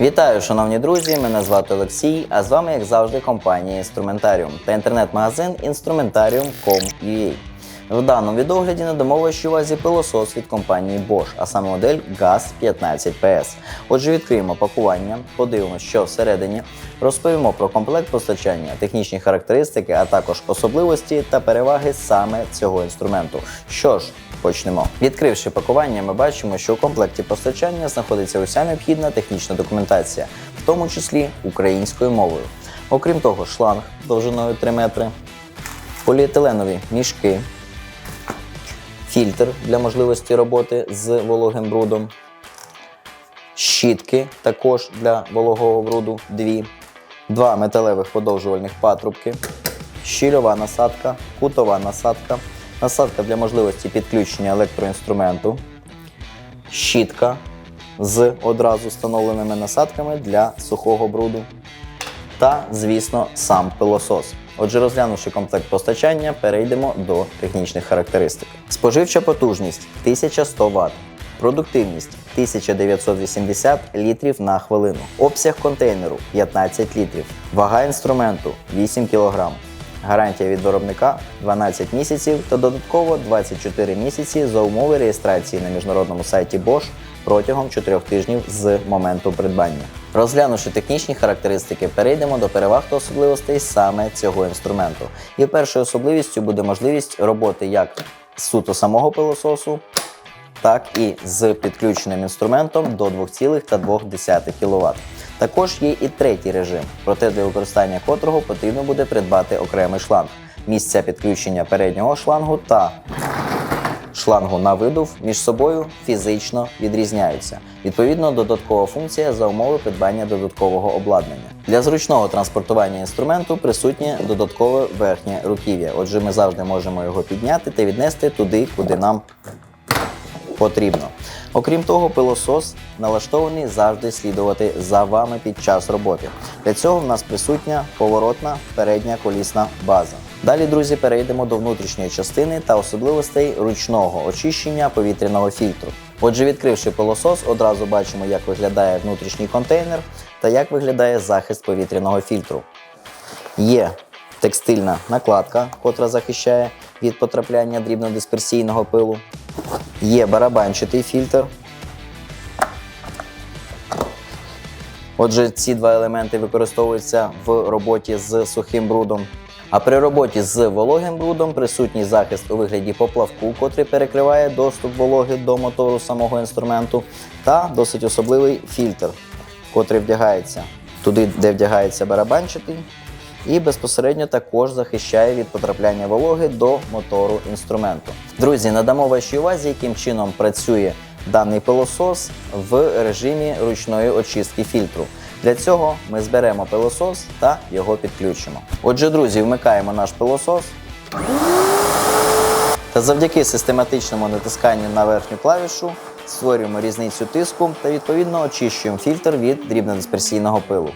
Вітаю, шановні друзі! Мене звати Олексій, а з вами, як завжди, компанія Інструментаріум та інтернет-магазин Instrumentarium.com.ua. В даному відогляді надамо вашій увазі пилосос від компанії Bosch, а саме модель GAZ 15PS. Отже, відкриємо пакування, подивимося, що всередині, розповімо про комплект постачання, технічні характеристики, а також особливості та переваги саме цього інструменту. Що ж, Почнемо. Відкривши пакування, ми бачимо, що у комплекті постачання знаходиться уся необхідна технічна документація, в тому числі українською мовою. Окрім того, шланг довжиною 3 метри, поліетиленові мішки, фільтр для можливості роботи з вологим брудом, щітки також для вологого бруду 2, два металевих подовжувальних патрубки, щільова насадка, кутова насадка, насадка для можливості підключення електроінструменту, щітка з одразу встановленими насадками для сухого бруду. Та, звісно, сам пилосос. Отже, розглянувши комплект постачання, перейдемо до технічних характеристик. Споживча потужність 1100 Вт. Продуктивність 1980 літрів на хвилину. Обсяг контейнеру 15 літрів. Вага інструменту 8 кг. Гарантія від виробника 12 місяців та додатково 24 місяці за умови реєстрації на міжнародному сайті Bosch протягом 4 тижнів з моменту придбання. Розглянувши технічні характеристики, перейдемо до переваг та особливостей саме цього інструменту. І першою особливістю буде можливість роботи як суто самого пилососу, так і з підключеним інструментом до 2,2 кВт. Також є і третій режим, проте для використання котрого потрібно буде придбати окремий шланг. Місця підключення переднього шлангу та шлангу на видув між собою фізично відрізняються. Відповідно, додаткова функція за умови придбання додаткового обладнання. Для зручного транспортування інструменту присутнє додаткове верхнє руків'я. Отже, ми завжди можемо його підняти та віднести туди, куди нам потрібно. Окрім того, пилосос налаштований завжди слідувати за вами під час роботи. Для цього в нас присутня поворотна передня колісна база. Далі, друзі, перейдемо до внутрішньої частини та особливостей ручного очищення повітряного фільтру. Отже, відкривши пилосос, одразу бачимо, як виглядає внутрішній контейнер та як виглядає захист повітряного фільтру. Є текстильна накладка, котра захищає від потрапляння дрібнодисперсійного пилу. Є барабанчатий фільтр. Отже, ці два елементи використовуються в роботі з сухим брудом. А при роботі з вологим брудом присутній захист у вигляді поплавку, котрий перекриває доступ вологи до мотору самого інструменту, та досить особливий фільтр, котрий вдягається туди, де вдягається барабанчатий, і безпосередньо також захищає від потрапляння вологи до мотору інструменту. Друзі, надамо вашій увазі, яким чином працює даний пилосос в режимі ручної очистки фільтру. Для цього ми зберемо пилосос та його підключимо. Отже, друзі, вмикаємо наш пилосос. Та завдяки систематичному натисканню на верхню клавішу створюємо різницю тиску та відповідно очищуємо фільтр від дрібнодисперсійного пилу.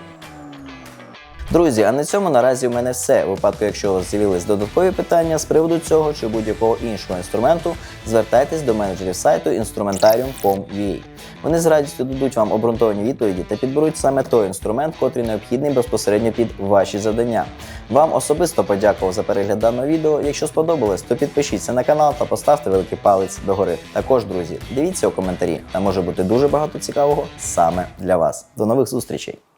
Друзі, а на цьому наразі в мене все. У випадку, якщо у вас з'явились додаткові питання з приводу цього чи будь-якого іншого інструменту, звертайтесь до менеджерів сайту instrumentarium.com.ua. Вони з радістю дадуть вам обґрунтовані відповіді та підберуть саме той інструмент, котрий необхідний безпосередньо під ваші завдання. Вам особисто подякував за перегляд даного відео. Якщо сподобалось, то підпишіться на канал та поставте великий палець догори. Також, друзі, дивіться у коментарі, там може бути дуже багато цікавого саме для вас. До нових зустрічей!